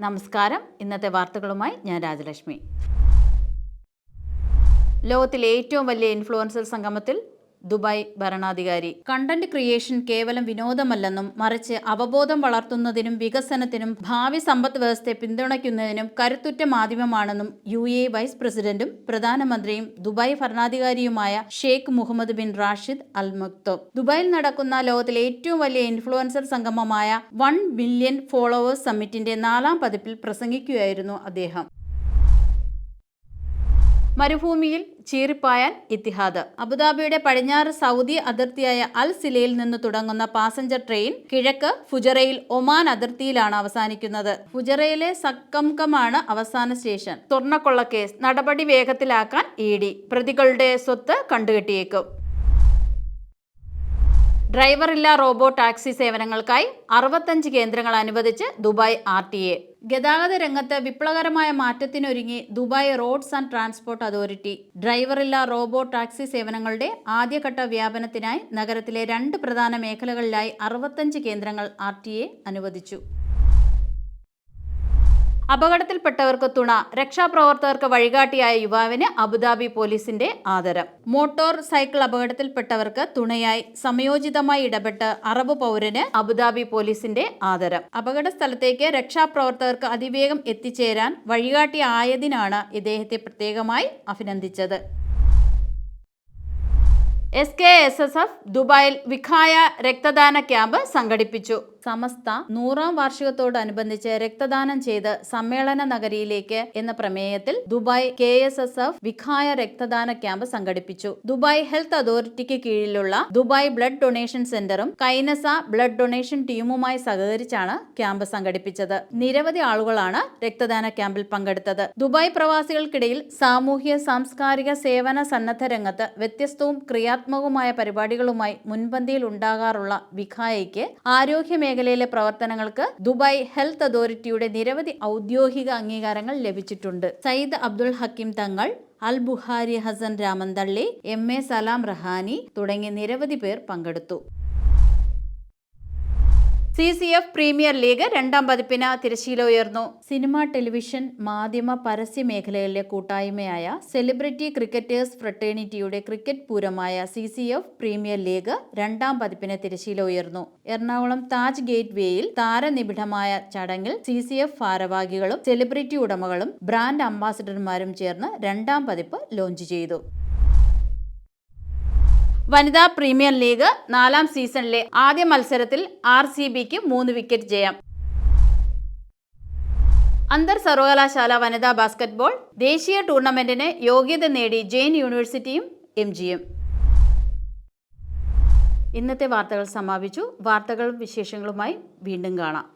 നമസ്കാരം. ഇന്നത്തെ വാർത്തകളുമായി ഞാൻ രാജലക്ഷ്മി. ലോകത്തിലെ ഏറ്റവും വലിയ ഇൻഫ്ലുവൻസർ സംഗമത്തിൽ ദുബായ് ഭരണാധികാരി. കണ്ടന്റ് ക്രിയേഷൻ കേവലം വിനോദമല്ലെന്നും മറിച്ച് അവബോധം വളർത്തുന്നതിനും വികസനത്തിനും ഭാവി സമ്പദ് വ്യവസ്ഥയെ പിന്തുണയ്ക്കുന്നതിനും കരുത്തുറ്റ മാധ്യമമാണെന്നും യു എ വൈസ് പ്രസിഡന്റും പ്രധാനമന്ത്രിയും Dubai ഭരണാധികാരിയുമായ Sheikh Mohammed bin Rashid Al Maktoum ദുബായിൽ നടക്കുന്ന ലോകത്തിലെ ഏറ്റവും വലിയ ഇൻഫ്ലുവൻസർ സംഗമമായ വൺ ബില്യൺ ഫോളോവേഴ്സ് സമ്മിറ്റിന്റെ നാലാം പതിപ്പിൽ പ്രസംഗിക്കുകയായിരുന്നു അദ്ദേഹം. മരുഭൂമിയിൽ ചീറിപ്പായാൻ ഇത്തിഹാദ്. അബുദാബിയുടെ പടിഞ്ഞാറ് സൗദി അതിർത്തിയായ അൽ സിലയിൽ നിന്ന് തുടങ്ങുന്ന പാസഞ്ചർ ട്രെയിൻ കിഴക്ക് ഫുജറയിൽ ഒമാൻ അതിർത്തിയിലാണ് അവസാനിക്കുന്നത്. ഫുജറയിലെ സക്കംകമാണ് അവസാന സ്റ്റേഷൻ. സ്വർണക്കൊള്ള കേസ് നടപടി വേഗത്തിലാക്കാൻ ഇ ഡി. പ്രതികളുടെ സ്വത്ത് കണ്ടുകെട്ടിയേക്കും. ഡ്രൈവറില്ല റോബോ ടാക്സി സേവനങ്ങൾക്കായി അറുപത്തഞ്ച് കേന്ദ്രങ്ങൾ അനുവദിച്ച് ദുബായ് ആർ ടി എ. ഗതാഗത രംഗത്ത് വിപ്ലവകരമായ മാറ്റത്തിനൊരുങ്ങി Dubai roads and transport authority. ഡ്രൈവറില്ല robo taxi സേവനങ്ങളുടെ ആദ്യഘട്ട വ്യാപനത്തിനായി നഗരത്തിലെ രണ്ട് പ്രധാന മേഖലകളിലായി അറുപത്തഞ്ച് കേന്ദ്രങ്ങൾ ആർ അനുവദിച്ചു. അപകടത്തിൽപ്പെട്ടവർക്ക് തുണ രക്ഷാപ്രവർത്തകർക്ക് വഴികാട്ടിയായ യുവാവിന് അബുദാബി പോലീസിന്റെ ആദരം. മോട്ടോർ സൈക്കിൾ അപകടത്തിൽപ്പെട്ടവർക്ക് തുണയായി സമയോചിതമായി ഇടപെട്ട് അറബ് പൗരന് അബുദാബി പോലീസിന്റെ ആദരം. അപകട സ്ഥലത്തേക്ക് രക്ഷാപ്രവർത്തകർക്ക് അതിവേഗം എത്തിച്ചേരാൻ വഴികാട്ടിയായതിനാണ് ഇദ്ദേഹത്തെ പ്രത്യേകമായി അഭിനന്ദിച്ചത്. S K S S F ദുബായിൽ വിഖായ രക്തദാന ക്യാമ്പ് സംഘടിപ്പിച്ചു. സമസ്ത നൂറാം വാർഷികത്തോടനുബന്ധിച്ച് രക്തദാനം ചെയ്ത് സമ്മേളന നഗരിയിലേക്ക് എന്ന പ്രമേയത്തിൽ Dubai S K S S F രക്തദാന ക്യാമ്പ് സംഘടിപ്പിച്ചു. ദുബായ് ഹെൽത്ത് അതോറിറ്റിക്ക് കീഴിലുള്ള ദുബായ് ബ്ലഡ് ഡൊണേഷൻ സെന്ററും കൈനസ ബ്ലഡ് ഡൊണേഷൻ ടീമുമായി സഹകരിച്ചാണ് ക്യാമ്പ് സംഘടിപ്പിച്ചത്. നിരവധി ആളുകളാണ് രക്തദാന ക്യാമ്പിൽ പങ്കെടുത്തത്. ദുബായ് പ്രവാസികൾക്കിടയിൽ സാമൂഹ്യ സാംസ്കാരിക സേവന സന്നദ്ധ രംഗത്ത് വ്യത്യസ്തവും ക്രിയാത്മകവുമായ പരിപാടികളുമായി മുൻപന്തിയിൽ ഉണ്ടാകാറുള്ള വിഖായയ്ക്ക് ആരോഗ്യ മേഖലയിലെ പ്രവർത്തനങ്ങൾക്ക് ദുബായ് ഹെൽത്ത് അതോറിറ്റിയുടെ നിരവധി ഔദ്യോഗിക അംഗീകാരങ്ങൾ ലഭിച്ചിട്ടുണ്ട്. സയ്യിദ് അബ്ദുൾ ഹക്കിം തങ്ങൾ അൽ ബുഹാരി ഹസൻ രാമന്തള്ളി എം എ സലാം റഹാനി തുടങ്ങി നിരവധി പേർ പങ്കെടുത്തു. C C F premier league രണ്ടാം പതിപ്പിന് തിരശ്ശീല ഉയർന്നു. സിനിമ ടെലിവിഷൻ മാധ്യമ പരസ്യ മേഖലയിലെ കൂട്ടായ്മയായ സെലിബ്രിറ്റി ക്രിക്കറ്റേഴ്സ് ഫ്രട്ടേണിറ്റിയുടെ cricket പൂരമായ C C F premier league രണ്ടാം പതിപ്പിന് തിരശ്ശീല ഉയർന്നു. എറണാകുളം താജ് ഗേറ്റ് വേയിൽ താരനിബിഡമായ ചടങ്ങിൽ സി സി എഫ് ഭാരവാഹികളും സെലിബ്രിറ്റി ഉടമകളും ബ്രാൻഡ് അംബാസിഡർമാരും ചേർന്ന് രണ്ടാം പതിപ്പ് ലോഞ്ച് ചെയ്തു. വനിതാ പ്രീമിയർ ലീഗ് നാലാം സീസണിലെ ആദ്യ മത്സരത്തിൽ ആർ സി ബിക്ക് മൂന്ന് വിക്കറ്റ് ജയം. അന്തർ സർവകലാശാല വനിതാ ബാസ്കറ്റ്ബോൾ ദേശീയ ടൂർണമെന്റിന് യോഗ്യത നേടി ജെയിൻ യൂണിവേഴ്സിറ്റിയും എം ജിയും ഇന്നത്തെ വാർത്തകൾ സമാപിച്ചു. വാർത്തകളും വിശേഷങ്ങളുമായി വീണ്ടും കാണാം.